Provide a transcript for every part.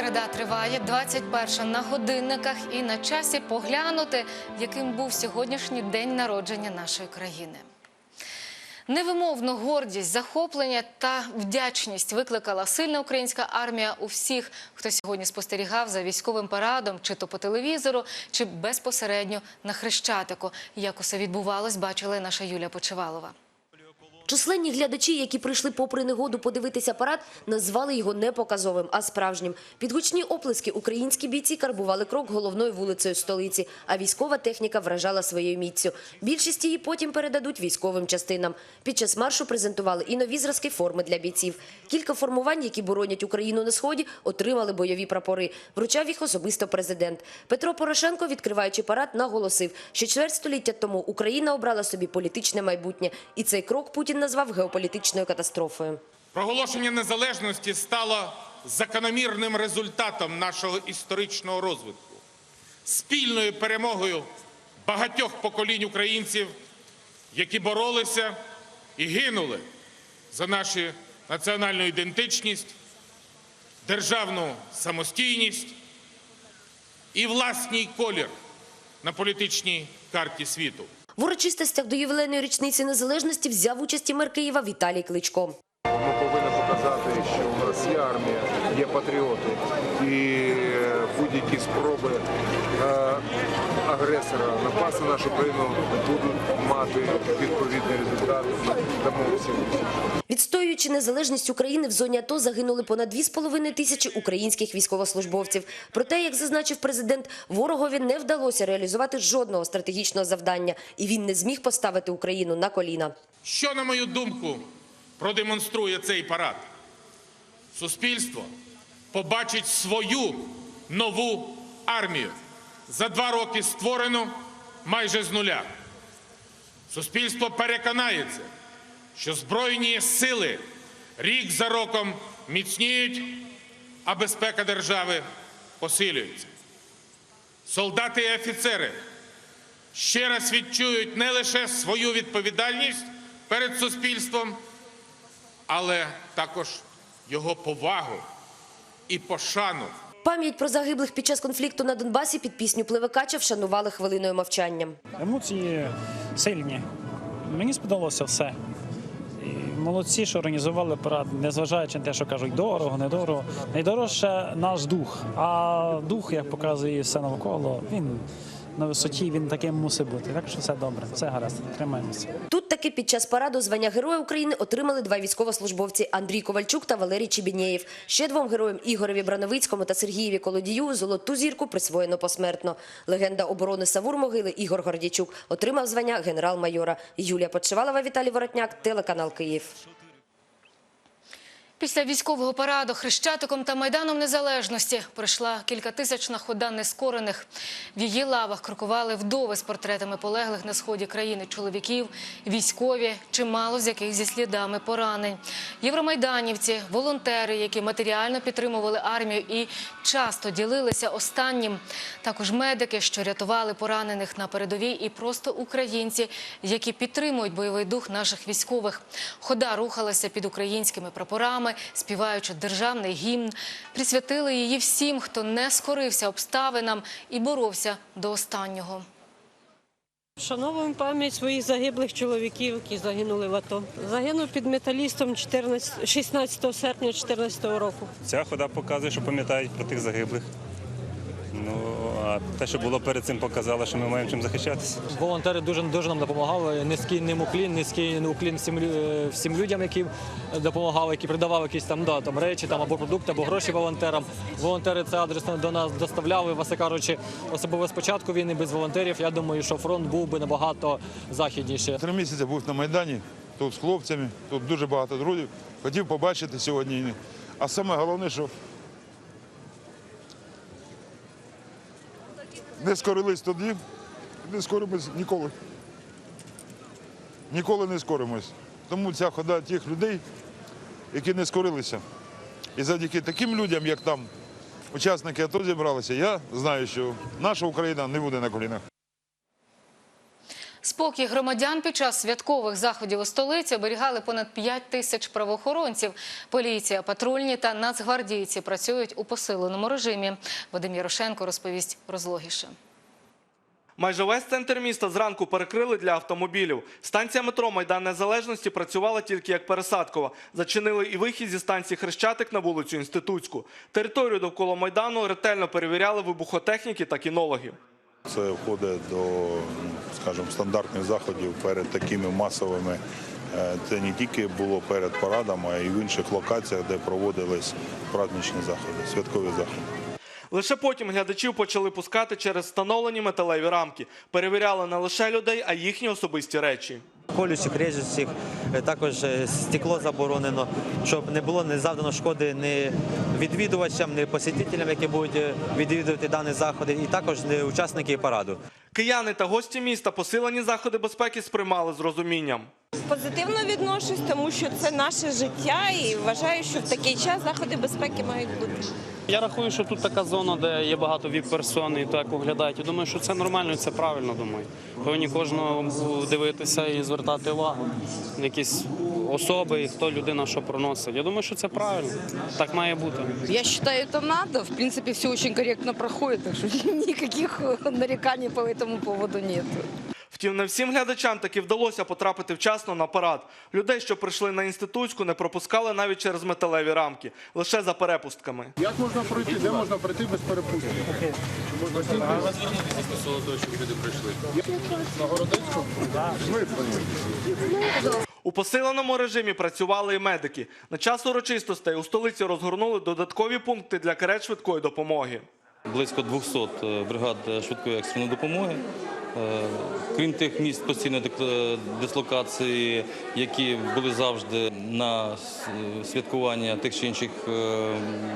Середа триває 21 на годинниках і на часі поглянути, яким був сьогоднішній день народження нашої країни. Невимовну гордість, захоплення та вдячність викликала сильна українська армія у всіх, хто сьогодні спостерігав за військовим парадом, чи то по телевізору, чи безпосередньо на хрещатику. Як усе відбувалось, бачила наша Юлія Почивалова. Численні глядачі, які прийшли попри негоду подивитися парад, назвали його не показовим, а справжнім. Під гучні оплески українські бійці карбували крок головною вулицею столиці, а військова техніка вражала своєю міцю. Більшість її потім передадуть військовим частинам. Під час маршу презентували і нові зразки форми для бійців. Кілька формувань, які боронять Україну на сході, отримали бойові прапори. Вручав їх особисто президент. Петро Порошенко, відкриваючи парад, наголосив, що чверть століття тому Україна обрала собі політичне майбутнє, і цей крок Путін назвав геополітичною катастрофою. Проголошення незалежності стало закономірним результатом нашого історичного розвитку, спільною перемогою багатьох поколінь українців, які боролися і гинули за нашу національну ідентичність, державну самостійність і власній колір на політичній карті світу. В урочистостях до ювілейної річниці незалежності взяв участь і мер Києва Віталій Кличко. Ми повинні показати, що у нас є армія, є патріоти, і е, будь-які спроби е, агресора напасти нашу країну будуть мати відповідний результат. Тому всім. Відстоюючи незалежність України в зоні АТО загинули понад 2,5 тисячі українських військовослужбовців. Проте, як зазначив президент, ворогові не вдалося реалізувати жодного стратегічного завдання, і він не зміг поставити Україну на коліна. Що, на мою думку, продемонструє цей парад? Суспільство побачить свою нову армію. За два роки створену майже з нуля. Суспільство переконається, що збройні сили рік за роком міцніють, а безпека держави посилюється. Солдати і офіцери ще раз відчують не лише свою відповідальність перед суспільством, але також його повагу і пошану. Пам'ять про загиблих під час конфлікту на Донбасі під пісню Пливикача вшанували хвилиною мовчання. Емоції сильні. Мені сподобалося все. І молодці, що організували парад, незважаючи на те, що кажуть дорого, недорого. Найдорожче наш дух. А дух, як показує все навколо, він на висоті, він таким мусить бути. Так що все добре, все гаразд, тримаємося. Тут таки під час параду звання Героя України отримали два військовослужбовці Андрій Ковальчук та Валерій Чебінєєв. Ще двом героям Ігореві Брановицькому та Сергієві Колодію золоту зірку присвоєно посмертно. Легенда оборони Савур-Могили Ігор Гордячук отримав звання генерал-майора. Юлія Подшивалова, Віталій Воротняк, телеканал Київ. Після військового параду Хрещатиком та Майданом Незалежності пройшла кількатисячна хода нескорених. В її лавах крокували вдови з портретами полеглих на сході країни чоловіків, військові, чимало з яких зі слідами поранень. Євромайданівці, волонтери, які матеріально підтримували армію і часто ділилися останнім. Також медики, що рятували поранених на передовій, і просто українці, які підтримують бойовий дух наших військових. Хода рухалася під українськими прапорами, співаючи державний гімн. Присвятили її всім, хто не скорився обставинам і боровся до останнього. Вшановуємо пам'ять своїх загиблих чоловіків, які загинули в АТО. Загинув під металістом 14, 16 серпня 2014 року. Ця хода показує, що пам'ятають про тих загиблих. Ну, а те, що було перед цим, показало, що ми маємо чим захищатися. Волонтери дуже дуже нам допомагали. Низький ним уклін, низький уклін всім е, всім людям, які допомагали, які придавали якісь там да там речі, там або продукти, або гроші волонтерам. Волонтери це адресно до нас доставляли. Власне кажучи, особливо спочатку війни без волонтерів. Я думаю, що фронт був би набагато західніше. Три місяці був на Майдані, тут з хлопцями, тут дуже багато друзів. Хотів побачити сьогодні. А саме головне, що не скорились тоді, не скоримось ніколи. Ніколи не скоримось. Тому ця хода тих людей, які не скорилися. І завдяки таким людям, як там учасники АТО зібралися, я знаю, що наша Україна не буде на колінах. Спокій громадян під час святкових заходів у столиці оберігали понад 5 тисяч правоохоронців. Поліція, патрульні та нацгвардійці працюють у посиленому режимі. Вадим Ярошенко розповість розлогіше. Майже весь центр міста зранку перекрили для автомобілів. Станція метро Майдан Незалежності працювала тільки як пересадкова. Зачинили і вихід зі станції Хрещатик на вулицю Інститутську. Територію довкола Майдану ретельно перевіряли вибухотехніки та кінологи. Це входить до, скажімо, стандартних заходів перед такими масовими. Е, Це не тільки було перед парадом, а й в інших локаціях, де проводились праздничні заходи, святкові заходи. Лише потім глядачів почали пускати через встановлені металеві рамки. Перевіряли не лише людей, а їхні особисті речі. Колючих, режучих, е, також е, стекло заборонено, щоб не було не завдано шкоди ні відвідувачам, ні посетителям, які будуть е, відвідувати дані заходи, і також не учасники параду. Кияни та гості міста посилені заходи безпеки сприймали з розумінням. Позитивно відношусь, тому що це наше життя і вважаю, що в такий час заходи безпеки мають бути. Я рахую, що тут така зона, де є багато віп-персон і так виглядають. Я думаю, що це нормально і це правильно. Думаю. Повинні кожного дивитися і звертати увагу. на Якісь особи, і хто людина що проносить. Я думаю, що це правильно. Так має бути. Я считаю, это надо. В принципе, все очень корректно проходит, так что никаких нареканий по этому поводу нет. Втім, не всім глядачам таки вдалося потрапити вчасно на парад. Людей, що прийшли на інститутську, не пропускали навіть через металеві рамки, лише за перепустками. Як можна пройти? Де можна пройти без перепустки? У посиленому режимі працювали і медики. На час урочистостей у столиці розгорнули додаткові пункти для карет швидкої допомоги. Близько 200 бригад швидкої екстреної допомоги. Е, Крім тих місць постійної дислокації, які були завжди на святкування тих чи інших е,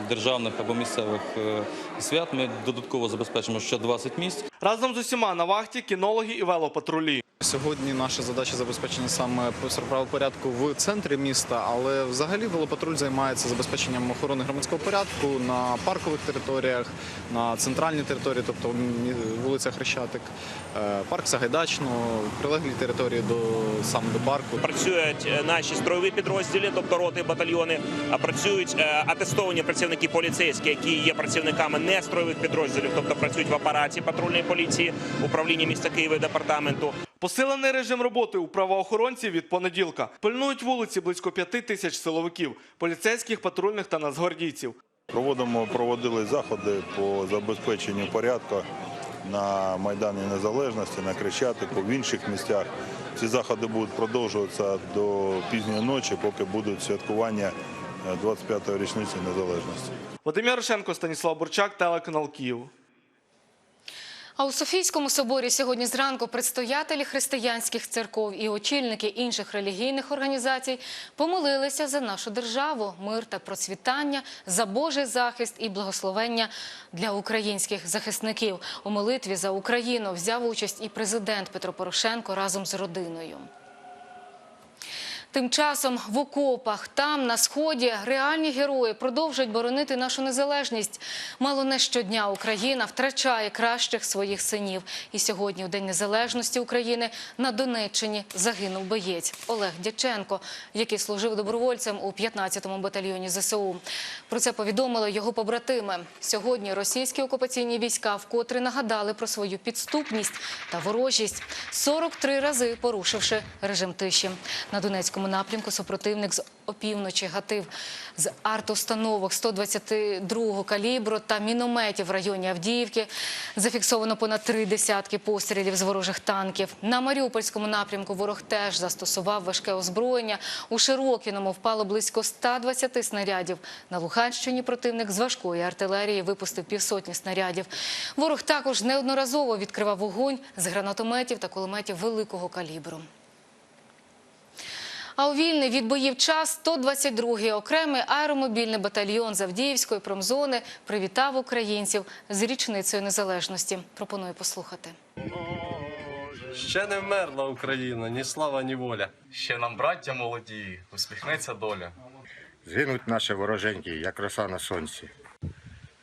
державних або місцевих е, свят, ми додатково забезпечимо ще 20 місць. Разом з усіма на вахті кінологи і велопатрулі. Сьогодні наша задача забезпечення саме правопорядку в центрі міста, але взагалі велопатруль займається забезпеченням охорони громадського порядку на паркових територіях, на центральній території, тобто мі- вулиця Хрещатик, е, парк Сагайдачного, прилеглі території до саме до парку. Працюють е, наші строєві підрозділи, тобто роти, батальйони. А працюють е, атестовані працівники поліцейські, які є працівниками не строєвих підрозділів, тобто працюють в апараті патрульної поліції, управління міста Києва і департаменту. Посилений режим роботи у правоохоронців від понеділка. Пильнують вулиці близько п'яти тисяч силовиків, поліцейських, патрульних та нацгвардійців. Проводимо, проводили заходи по забезпеченню порядку на Майдані Незалежності, на Крещатику, в інших місцях. Ці заходи будуть продовжуватися до пізньої ночі, поки будуть святкування е, 25-ї річниці незалежності. Вадим Ярошенко, Станіслав Бурчак, телеканал Київ. А у Софійському соборі сьогодні зранку предстоятелі християнських церков і очільники інших релігійних організацій помолилися за нашу державу, мир та процвітання, за Божий захист і благословення для українських захисників. У молитві за Україну взяв участь і президент Петро Порошенко разом з родиною. Тим часом в окопах, там на сході, реальні герої продовжують боронити нашу незалежність. Мало не щодня Україна втрачає кращих своїх синів. І сьогодні, у День Незалежності України, на Донеччині загинув боєць Олег Дяченко, який служив добровольцем у 15-му батальйоні ЗСУ. Про це повідомили його побратими. Сьогодні російські окупаційні війська вкотре нагадали про свою підступність та ворожість, 43 рази порушивши режим тиші. На Донецькому напрямку супротивник з опівночі гатив з артустановок 122-го калібру та мінометів в районі Авдіївки. Зафіксовано понад три десятки пострілів з ворожих танків. На Маріупольському напрямку ворог теж застосував важке озброєння. У Широкіному впало близько 120 снарядів. На Луганщині противник з важкої артилерії випустив півсотні снарядів. Ворог також неодноразово відкривав вогонь з гранатометів та кулеметів великого калібру. А у вільний від боїв час 122-й окремий аеромобільний батальйон Завдіївської промзони привітав українців з річницею незалежності. Пропоную послухати. Ще не вмерла Україна, ні слава, ні воля. Ще нам, браття молоді, усміхнеться доля. Згинуть наші вороженьки, як роса на сонці.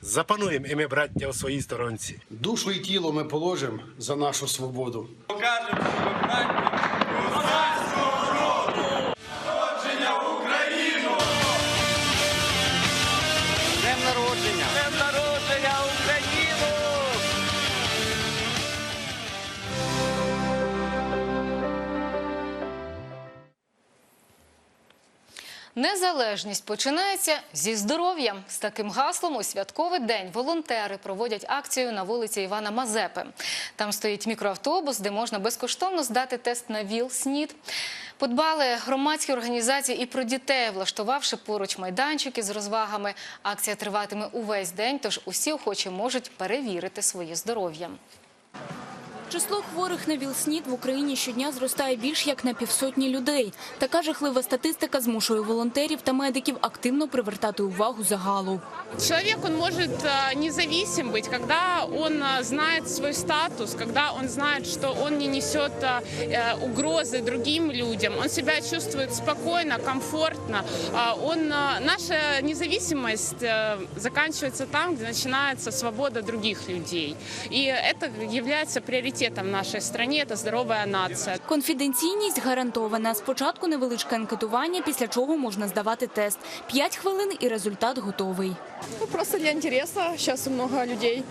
Запануємо і ми, браття, у своїй сторонці. Душу і тіло ми положимо за нашу свободу. Покажемо, що ми браття народження! Днем народження Незалежність починається зі здоров'я. З таким гаслом у святковий день волонтери проводять акцію на вулиці Івана Мазепи. Там стоїть мікроавтобус, де можна безкоштовно здати тест на ВІЛ-СНІД. Подбали громадські організації і про дітей, влаштувавши поруч майданчики з розвагами. Акція триватиме увесь день, тож усі охочі можуть перевірити своє здоров'я. Число хворих на ВІЛ-СНІД в Україні щодня зростає більш як на півсотні людей. Така жахлива статистика змушує волонтерів та медиків активно привертати увагу загалу. Человек, он может э, независим быть, когда он э, знает свой статус, когда он знает, что он не несет э, э, угрозы другим людям, он себя чувствует спокойно, комфортно. А Он, э, наша независимость э, заканчивается там, где начинается свобода других людей. И это является приоритетом в нашей стране, это здоровая нация. Конфіденційність гарантована. Спочатку невеличке анкетування, після чого можна здавати тест. П'ять хвилин і результат готовий. Ну, просто для интереса. Сейчас много людей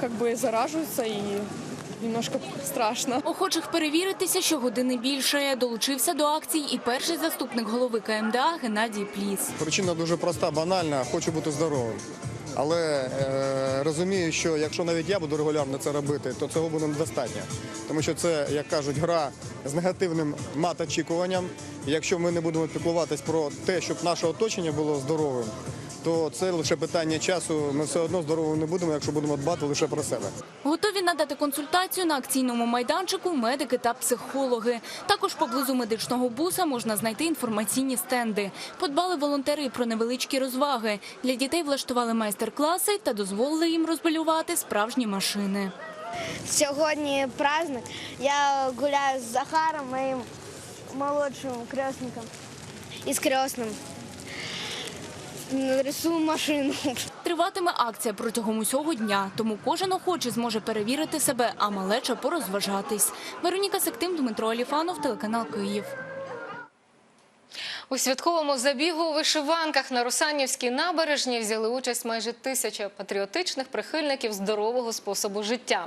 как бы заражаются и немножко страшно. Охочих перевіритися щогодини більше. Долучився до акцій і перший заступник голови КМДА Геннадій Пліс. Причина дуже проста, банальна. Хочу бути здоровим. Але е, розумію, що якщо навіть я буду регулярно це робити, то цього буде недостатньо. Тому що це, як кажуть, гра з негативним мат-очікуванням. Якщо ми не будемо піклуватись про те, щоб наше оточення було здоровим, то це лише питання часу. Ми все одно здоровими не будемо, якщо будемо дбати лише про себе. Готові надати консультацію на акційному майданчику медики та психологи. Також поблизу медичного буса можна знайти інформаційні стенди. Подбали волонтери і про невеличкі розваги. Для дітей влаштували майстер-класи та дозволили їм розбалювати справжні машини. Сьогодні праздник. Я гуляю з Захаром, моїм молодшим крестником. І з крестним. Рисую машину. Триватиме акція протягом усього дня, тому кожен охочий зможе перевірити себе, а малеча порозважатись. Вероніка Сектим, Дмитро Аліфанов, телеканал Київ. У святковому забігу у вишиванках на Русанівській набережні взяли участь майже тисяча патріотичних прихильників здорового способу життя.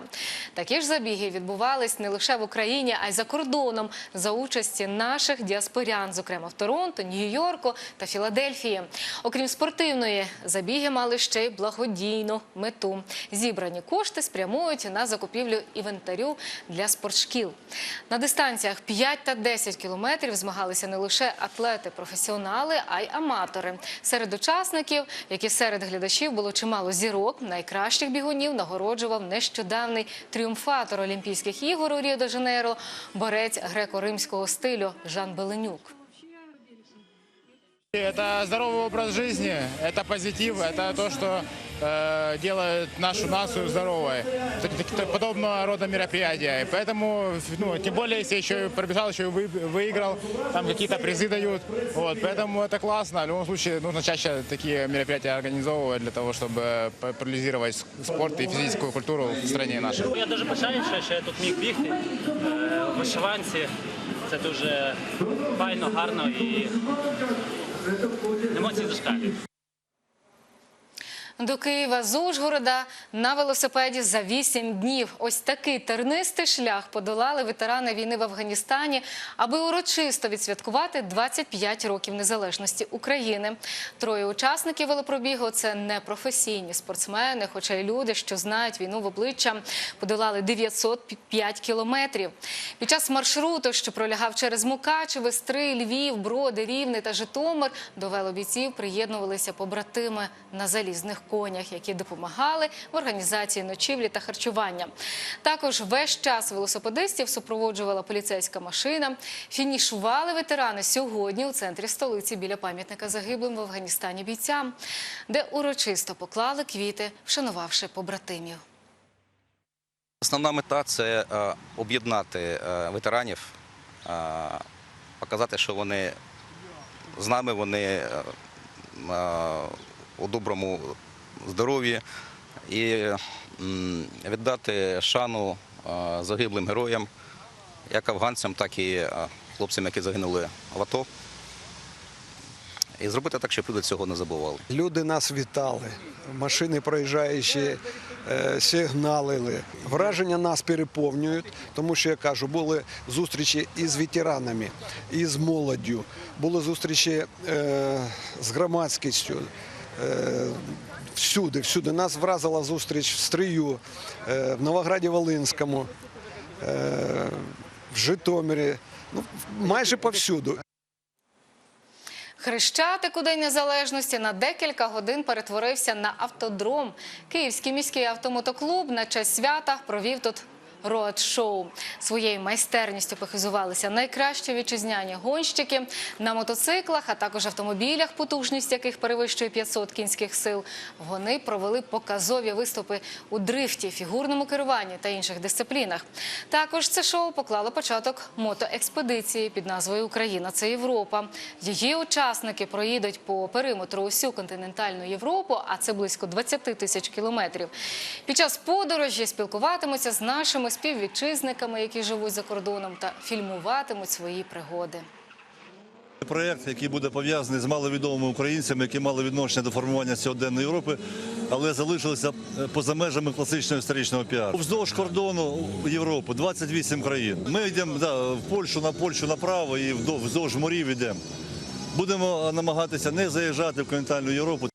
Такі ж забіги відбувались не лише в Україні, а й за кордоном за участі наших діаспорян, зокрема в Торонто, Нью-Йорку та Філадельфії. Окрім спортивної, забіги мали ще й благодійну мету. Зібрані кошти спрямують на закупівлю інвентарю для спортшкіл. На дистанціях 5 та 10 кілометрів змагалися не лише атлети, професіонали, а й аматори. Серед учасників, як і серед глядачів, було чимало зірок. Найкращих бігунів нагороджував нещодавний тріумфатор Олімпійських ігор у Ріо-де-Жанейро, борець греко-римського стилю Жан Беленюк. Это здоровый образ жизни, это позитив, это то, что э, делает нашу нацию здоровой. Так- так- Подобного рода мероприятия. И поэтому, ну, тем более, если еще и пробежал, еще и вы- выиграл, там какие-то призы дают. Вот, поэтому это классно. В любом случае, нужно чаще такие мероприятия организовывать для того, чтобы популяризировать с- спорт и физическую культуру в стране нашей. Я дуже пишаюся, що я тут міг бігти е, в вишиванці. Це дуже файно, гарно і емоції зашкалюють. До Києва з Ужгорода на велосипеді за 8 днів. Ось такий тернистий шлях подолали ветерани війни в Афганістані, аби урочисто відсвяткувати 25 років незалежності України. Троє учасників велопробігу це не професійні спортсмени, хоча й люди, що знають війну в обличчя, подолали 905 кілометрів. Під час маршруту, що пролягав через Мукачеве, Стрий, Львів, Броди, Рівне та Житомир, до велобійців приєднувалися побратими на залізних конях, які допомагали в організації ночівлі та харчування. Також весь час велосипедистів супроводжувала поліцейська машина. Фінішували ветерани сьогодні у центрі столиці біля пам'ятника загиблим в Афганістані бійцям, де урочисто поклали квіти, вшанувавши побратимів. Основна мета це е, об'єднати е, ветеранів, е, показати, що вони з нами, вони у доброму здоров'ї і віддати шану е, загиблим героям, як афганцям, так і е, хлопцям, які загинули в АТО. І зробити так, щоб люди цього не забували. Люди нас вітали. машини проїжджаючі е, сигналили. Враження нас переповнюють, тому що я кажу, були зустрічі і з ветеранами, і з молоддю, були зустрічі е, з громадськістю. Всюди, всюди нас вразила зустріч в Стрию, е, в Новограді Волинському, е, в Житомирі, ну майже повсюду. Хрещатик у День Незалежності на декілька годин перетворився на автодром. Київський міський автомотоклуб на честь свята провів тут роад-шоу. Своєю майстерністю похизувалися найкращі вітчизняні гонщики на мотоциклах, а також автомобілях, потужність яких перевищує 500 кінських сил. Вони провели показові виступи у дрифті, фігурному керуванні та інших дисциплінах. Також це шоу поклало початок мотоекспедиції під назвою Україна це Європа. Її учасники проїдуть по периметру усю континентальну Європу, а це близько 20 тисяч кілометрів. Під час подорожі спілкуватимуться з нашими співвітчизниками, які живуть за кордоном, та фільмуватимуть свої пригоди. Проєкт, який буде пов'язаний з маловідомими українцями, які мали відношення до формування сьогоденної Європи, але залишилися е, поза межами класичного історичного піару. Вздовж кордону Європи 28 країн. Ми йдемо да, в Польщу на Польщу направо і вздовж морів йдемо. Будемо намагатися не заїжджати в континентальну Європу.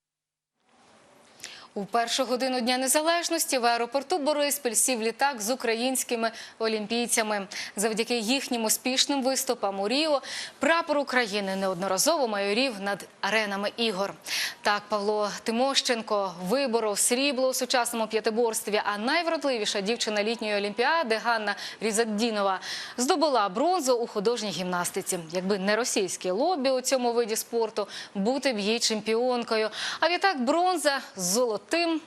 У першу годину Дня Незалежності в аеропорту Бориспіль сів літак з українськими олімпійцями. Завдяки їхнім успішним виступам у Ріо прапор України неодноразово майорів над аренами ігор. Так, Павло Тимощенко виборов срібло у сучасному п'ятиборстві, а найвродливіша дівчина літньої олімпіади Ганна Різаддінова здобула бронзу у художній гімнастиці. Якби не російське лобі у цьому виді спорту, бути б їй чемпіонкою. А відтак бронза з золотим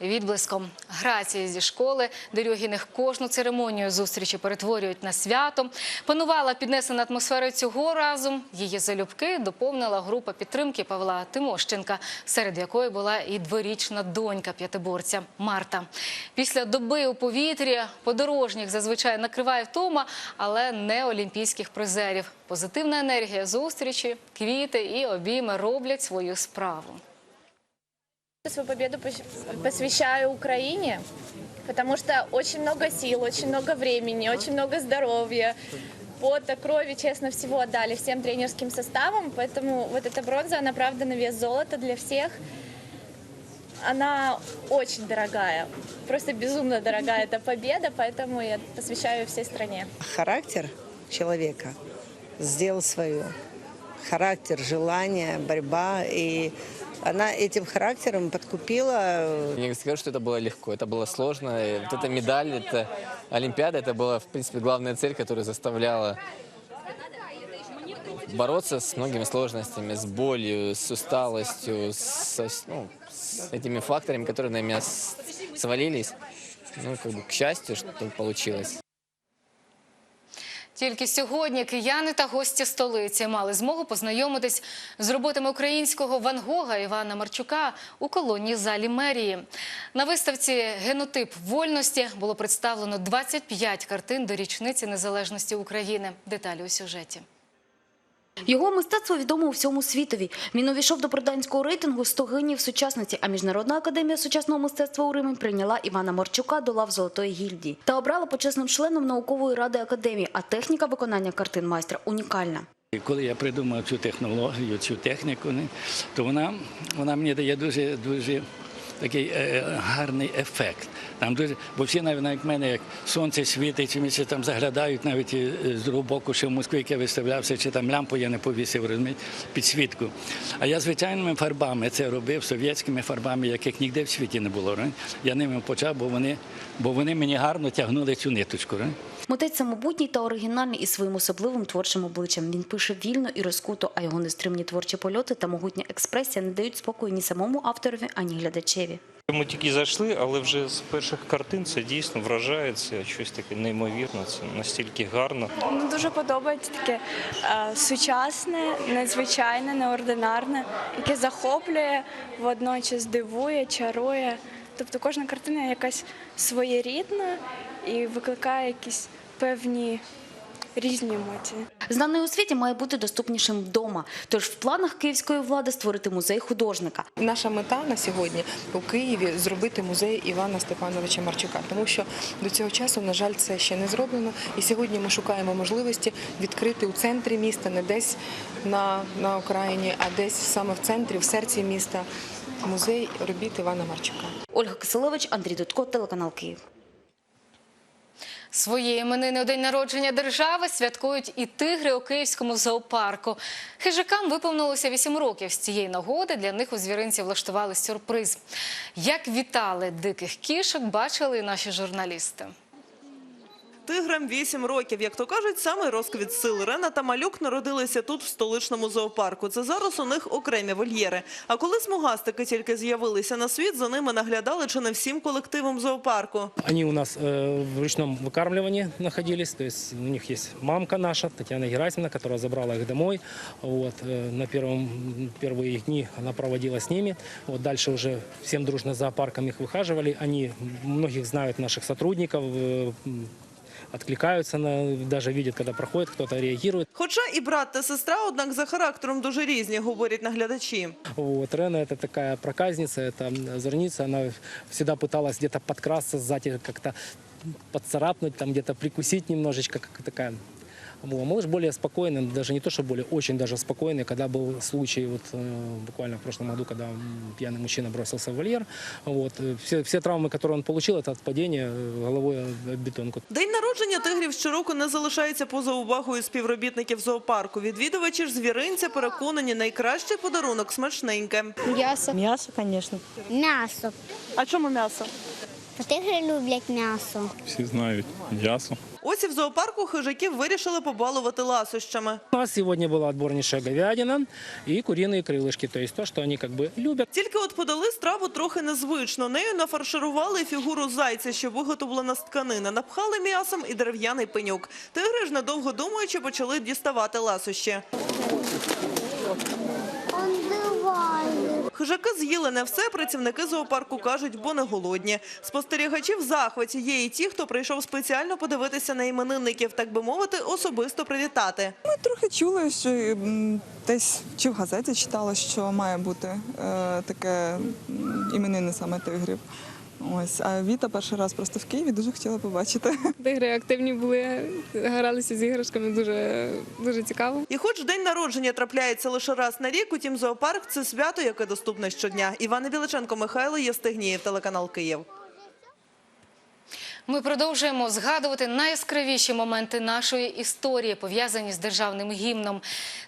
відблиском. Грації зі школи Дерюгіних кожну церемонію зустрічі перетворюють на свято. Панувала піднесена атмосфера цього разу. Її залюбки доповнила група підтримки Павла Тимощенка, серед якої була і дворічна донька п'ятиборця Марта. Після доби у повітрі подорожніх зазвичай накриває втома, але не олімпійських призерів. Позитивна енергія зустрічі, квіти і обійми роблять свою справу. Свою победу пос- посвящаю Украине, потому что очень много сил, очень много времени, очень много здоровья, пота, крови, честно, всего отдали всем тренерским составам, поэтому вот эта бронза, она правда на вес золота для всех. Она очень дорогая, просто безумно дорогая эта победа, поэтому я посвящаю всей стране. характер человека сделал свое. Характер, желание, борьба. И она этим характером подкупила Я не скажу, что это было легко, это было сложно. И вот эта медаль, это Олимпиада, это была, в принципе, главная цель, которая заставляла бороться с многими сложностями, с болью, с усталостью, со- ну, с этими факторами, которые на меня с- свалились. Ну, как бы, к счастью, что получилось. Тільки сьогодні кияни та гості столиці мали змогу познайомитись з роботами українського Ван Гога Івана Марчука у колонній залі мерії. На виставці Генотип вольності було представлено 25 картин до річниці незалежності України. Деталі у сюжеті. Його мистецтво відомо у всьому світові. Він увійшов до британського рейтингу «100 геніїв сучасності, а Міжнародна академія сучасного мистецтва у Римі прийняла Івана Марчука до лав Золотої гільдії та обрала почесним членом наукової ради академії. А техніка виконання картин майстра унікальна. Коли я придумав цю технологію, цю техніку, то вона, вона мені дає дуже, дуже такий е, гарний ефект. Там дуже, бо всі навіть навіть мене, як сонце світить, чи місяць там заглядають навіть е, з другого боку, що в Москві, яке виставлявся, чи там лямпу я не повісив, розумієте, підсвітку. А я звичайними фарбами це робив, совєтськими фарбами, яких ніде в світі не було. Я ними почав, бо вони, бо вони мені гарно тягнули цю ниточку. Митець самобутній та оригінальний із своїм особливим творчим обличчям. Він пише вільно і розкуто, а його нестримні творчі польоти та могутня експресія не дають спокою ні самому авторові, ані глядачеві. Ми тільки зайшли, але вже з перших картин це дійсно вражає, це щось таке неймовірне, це настільки гарно. Мені дуже подобається таке е, сучасне, незвичайне, неординарне, яке захоплює, водночас дивує, чарує. Тобто кожна картина якась своєрідна і викликає якісь певні різні емоції. Знаний у світі має бути доступнішим вдома. Тож в планах київської влади створити музей художника. Наша мета на сьогодні у Києві зробити музей Івана Степановича Марчука, тому що до цього часу, на жаль, це ще не зроблено. І сьогодні ми шукаємо можливості відкрити у центрі міста, не десь на, на окраїні, а десь саме в центрі, в серці міста, музей робіт Івана Марчука. Ольга Киселевич, Андрій Дудко, телеканал Київ. Свої іменини у день народження держави святкують і тигри у київському зоопарку. Хижакам виповнилося 8 років. З цієї нагоди для них у звіринці влаштували сюрприз. Як вітали диких кішок, бачили і наші журналісти Тиграм 8 років. Як то кажуть, саме розквіт сил. Рена та Малюк народилися тут, в столичному зоопарку. Це зараз у них окремі вольєри. А коли смугастики тільки з'явилися на світ, за ними наглядали чи не всім колективом зоопарку. Они у нас э, в ручном выкармливании находились, то есть у них есть мамка наша, Татьяна Герасимовна, которая забрала их домой. Вот, э, на первом, первые их дни она проводила с ними. Вот, дальше уже всем дружно зоопарком их выхаживали. Они, многих знают наших сотрудников, э, м, откликаются, на, даже видят, когда проходит, кто-то реагирует. Хоча і брат та сестра, однак за характером дуже різні, говорять наглядачі. Вот, Рена это такая проказница, это озорница, она всегда пыталась где-то подкрасться сзади, как-то поцарапнуть, там где-то прикусить немножечко, как такая. Вот. Малыш более спокойный, даже не то, что более, очень даже спокойный, когда был случай, вот э, буквально в прошлом году, когда м, пьяный мужчина бросился в вольер, вот, э, все, все травмы, которые он получил, это от падения э, головой об бетонку. День народження тигрів щороку не залишається поза увагою співробітників зоопарку. Відвідувачі ж звіринця переконані, найкращий подарунок смачненьке. М'ясо. М'ясо, звісно. М'ясо. А чому м'ясо? Тигри люблять м'ясо. Всі знають м'ясо. Ось і в зоопарку хижаків вирішили побалувати ласощами. У нас сегодня была отборнейшая говядина и куриные крылышки, то есть то, что они как бы любят. Тільки от подали страву трохи незвично. Нею нафарширували фігуру зайця, що виготовлена з тканини, напхали м'ясом і дерев'яний пеньок. Тигри ж, недовго думаючи, почали діставати ласощі. Хижаки з'їли не все, працівники зоопарку кажуть, бо не голодні. Спостерігачі в захваті є і ті, хто прийшов спеціально подивитися на іменинників, так би мовити, особисто привітати. Ми Трохи чули, що десь чи в газеті читала, що має бути е, таке іменини саме тигрів. Ось, а Віта перший раз просто в Києві дуже хотіла побачити. Ігри активні були, гралися з іграшками, дуже, дуже цікаво. І хоч день народження трапляється лише раз на рік, утім зоопарк – це свято, яке доступне щодня. Івана Біличенко, Михайло Єстигнієв, телеканал Київ. Ми продовжуємо згадувати найяскравіші моменти нашої історії, пов'язані з державним гімном.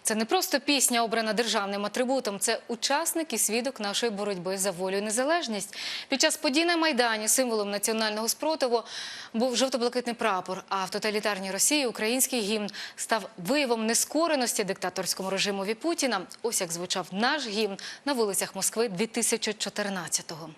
Це не просто пісня, обрана державним атрибутом, це учасник і свідок нашої боротьби за волю і незалежність. Під час подій на Майдані символом національного спротиву був жовто-блакитний прапор, а в тоталітарній Росії український гімн став виявом нескореності диктаторському режимові Путіна. Ось як звучав наш гімн на вулицях Москви 2014-го.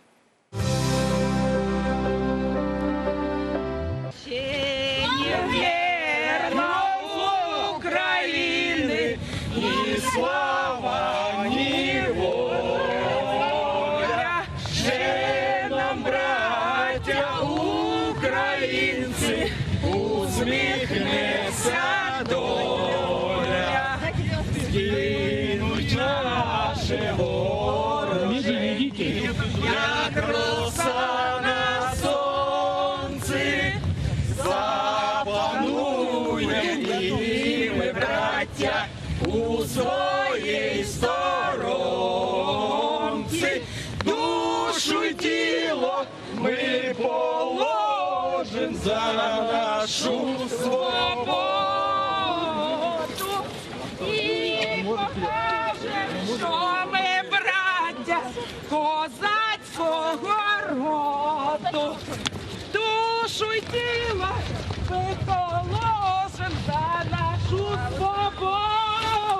Й ми положим за нашу свободу.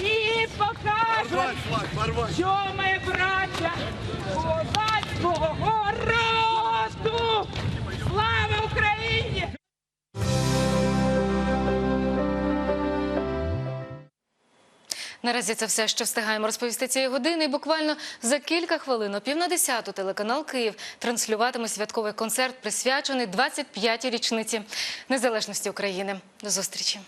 І покажем, що ми браття козацького роду. Слава Україні! Наразі це все, що встигаємо розповісти цієї години. І буквально за кілька хвилин о пів на десяту телеканал Київ транслюватиме святковий концерт, присвячений 25-й річниці незалежності України. До зустрічі.